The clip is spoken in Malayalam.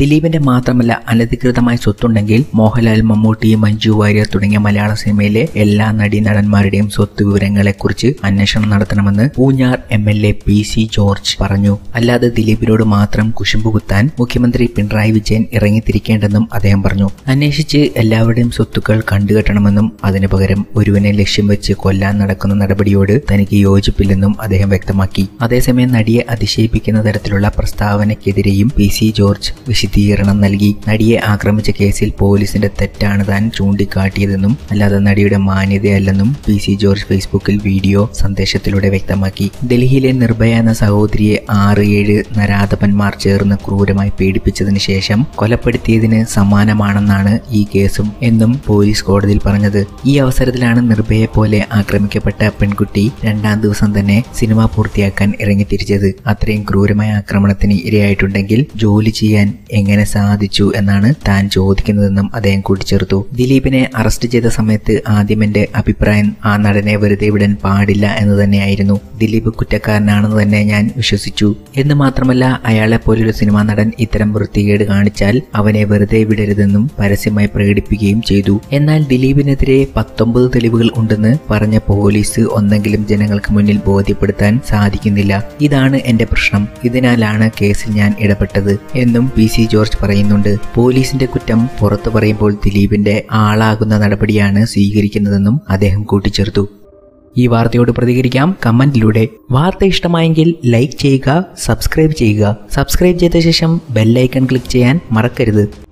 ദിലീപിന്റെ മാത്രമല്ല അനധികൃതമായ സ്വത്തുണ്ടെങ്കിൽ മോഹൻലാൽ മമ്മൂട്ടി മഞ്ജു വാര്യർ തുടങ്ങിയ മലയാള സിനിമയിലെ എല്ലാ നടീനടന്മാരുടെയും സ്വത്ത് വിവരങ്ങളെക്കുറിച്ച് അന്വേഷണം നടത്തണമെന്ന് Poonjar M L A P C George പറഞ്ഞു. അല്ലാതെ ദിലീപിനോട് മാത്രം കുശുമ്പ് കുത്താൻ മുഖ്യമന്ത്രി പിണറായി വിജയൻ ഇറങ്ങിത്തിരിക്കേണ്ടെന്നും അദ്ദേഹം പറഞ്ഞു. അന്വേഷിച്ച് എല്ലാവരുടെയും സ്വത്തുക്കൾ കണ്ടുകെട്ടണമെന്നും അതിനു പകരം ഒരുവനെ ലക്ഷ്യം വെച്ച് കൊല്ലാൻ നടക്കുന്ന നടപടിയോട് തനിക്ക് യോജിപ്പില്ലെന്നും അദ്ദേഹം വ്യക്തമാക്കി. അതേസമയം നടിയെ അതിശയിപ്പിക്കുന്ന തരത്തിലുള്ള പ്രസ്താവനയ്ക്കെതിരെയും പി സി ജോർജ് വിശദീകരണം നൽകി. നടിയെ ആക്രമിച്ച കേസിൽ പോലീസിന്റെ തെറ്റാണ് താൻ ചൂണ്ടിക്കാട്ടിയതെന്നും അല്ലാതെ നടിയുടെ മാന്യതയല്ലെന്നും പി സി ജോർജ് ഫേസ്ബുക്കിൽ വീഡിയോ സന്ദേശത്തിലൂടെ വ്യക്തമാക്കി. ഡൽഹിയിലെ നിർഭയ എന്ന സഹോദരിയെ ആറ് ഏഴ് നരാധപന്മാർ ചേർന്ന് ക്രൂരമായി പീഡിപ്പിച്ചതിന് ശേഷം കൊലപ്പെടുത്തിയതിന് സമാനമാണെന്നാണ് ഈ കേസും എന്നും പോലീസ് കോടതിയിൽ പറഞ്ഞത്. ഈ അവസരത്തിലാണ് നിർഭയെ പോലെ ആക്രമിക്കപ്പെട്ട പെൺകുട്ടി രണ്ടാം ദിവസം തന്നെ സിനിമ പൂർത്തിയാക്കാൻ ഇറങ്ങിത്തിരിച്ചത്. അത്രയും ക്രൂരമായ ആക്രമണത്തിന് ഇരയായിട്ടുണ്ടെങ്കിൽ ജോലി ചെയ്യാൻ എങ്ങനെ സാധിച്ചു എന്നാണ് താൻ ചോദിക്കുന്നതെന്നും അദ്ദേഹം കൂട്ടിച്ചേർത്തു. ദിലീപിനെ അറസ്റ്റ് ചെയ്ത സമയത്ത് ആദ്യം എന്റെ അഭിപ്രായം ആ നടനെ വെറുതെ വിടാൻ പാടില്ല എന്ന് തന്നെയായിരുന്നു. ദിലീപ് കുറ്റക്കാരനാണെന്ന് തന്നെ ഞാൻ വിശ്വസിച്ചു. എന്ന് മാത്രമല്ല അയാളെ പോലൊരു സിനിമാ നടൻ ഇത്തരം വൃത്തികേട് കാണിച്ചാൽ അവനെ വെറുതെ വിടരുതെന്നും പരസ്യമായി പ്രകടിപ്പിക്കുകയും ചെയ്തു. എന്നാൽ ദിലീപിനെതിരെ പത്തൊമ്പത് തെളിവുകൾ ഉണ്ടെന്ന് പറഞ്ഞ പോലീസ് ഒന്നെങ്കിലും ജനങ്ങൾക്ക് മുന്നിൽ ബോധ്യപ്പെടുത്താൻ സാധിക്കുന്നില്ല. ഇതാണ് എന്റെ പ്രശ്നം. ഇതിനാലാണ് കേസിൽ ഞാൻ ഇടപെട്ടത് എന്നും പി സി ജോർജ് പറയുന്നുണ്ട്. പോലീസിന്റെ കുറ്റം പുറത്തു പറയുമ്പോൾ ദിലീപിന്റെ ആളാകുന്ന നടപടിയാണ് സ്വീകരിക്കുന്നതെന്നും അദ്ദേഹം കൂട്ടിച്ചേർത്തു. ഈ വാർത്തയോട് പ്രതികരിക്കാം കമന്റിലൂടെ. വാർത്ത ഇഷ്ടമായെങ്കിൽ ലൈക്ക് ചെയ്യുക സബ്സ്ക്രൈബ് ചെയ്യുക. സബ്സ്ക്രൈബ് ചെയ്ത ശേഷം ബെല്ലൈക്കൺ ക്ലിക്ക് ചെയ്യാൻ മറക്കരുത്.